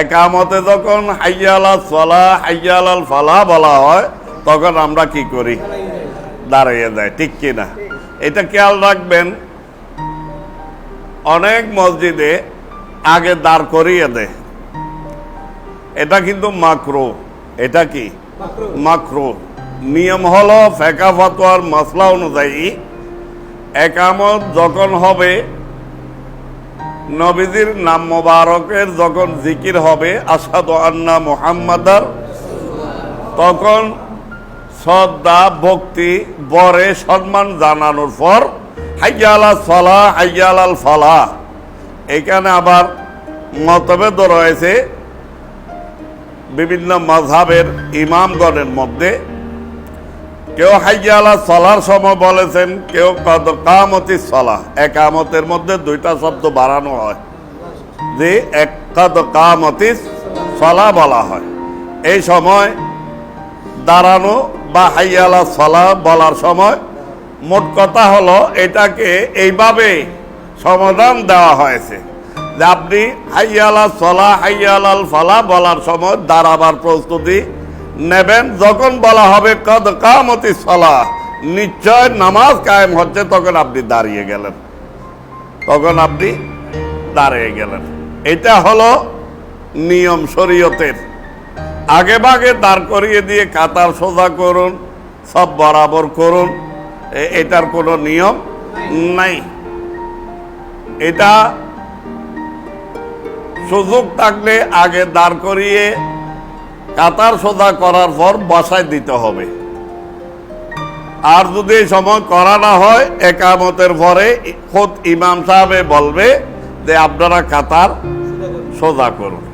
একামতে যখন হাইয়ালা সলা, হাইয়ালাল ফালা বলা হয়, তখন আমরা কি করি? দাঁড়িয়ে যায় ঠিক কি না এটা খেয়াল রাখবেন, অনেক মসজিদে আগে দাঁড় করিয়ে দেয়। এটা কিন্তু মাকরো। এটা কি? মাকরো। নিয়ম হলো ফেকা ফাতোয়ার মশলা অনুযায়ী একামত যখন হবে নবীজির নাম মোবারকের যখন জিকির হবে আসাদ আন্না মোহাম্মদার, তখন শ্রদ্ধা, ভক্তি, বরে সম্মান জানানোর পর, হাইয়ালা সলা, হাইয়ালাল ফলা। এখানে আবার মতভেদ রয়েছে। বিভিন্ন মাঝহাবের ইমামগণের মধ্যে কেউ হাইয়ালা সলার সময় বলেছেন, কেউ কামতি সলা। একামতের মধ্যে দুইটা শব্দ বাড়ানো হয়। যে এক কদ কামতি সলা বলা হয়। এই সময় দাঁড়ানো বা হাইয়ালা সলা বলার সময় মোট কথা হলো এটাকে এইভাবে সমাধান দেওয়া হয়েছে। যে আপনি হাইয়ালা সলা, হাইয়ালাল ফালা বলার সময় দাঁড়াবার প্রস্তুতি নেবেন যখন বলা হবে, কদ কামতি সলা নিশ্চয় নামাজ কায়েম হচ্ছে, তখন আপনি দাঁড়িয়ে গেলেন। তখন আপনি দাঁড়িয়ে গেলেন। এটা হলো নিয়ম শরীয়তের। আগে ভাগে দাঁড় করিয়ে দিয়ে কাতার সোজা করুন, সব বরাবর করুন এটার কোনো নিয়ম নাই। এটা সুযোগ থাকলে আগে দাঁড় করিয়ে কাতার সোজা করার পর বাসায় দিতে হবে। আর যদি এই সময় করা না হয়, একামতের পরে খোদ ইমাম সাহেবে বলবে যে, আপনারা কাতার সোজা করুন।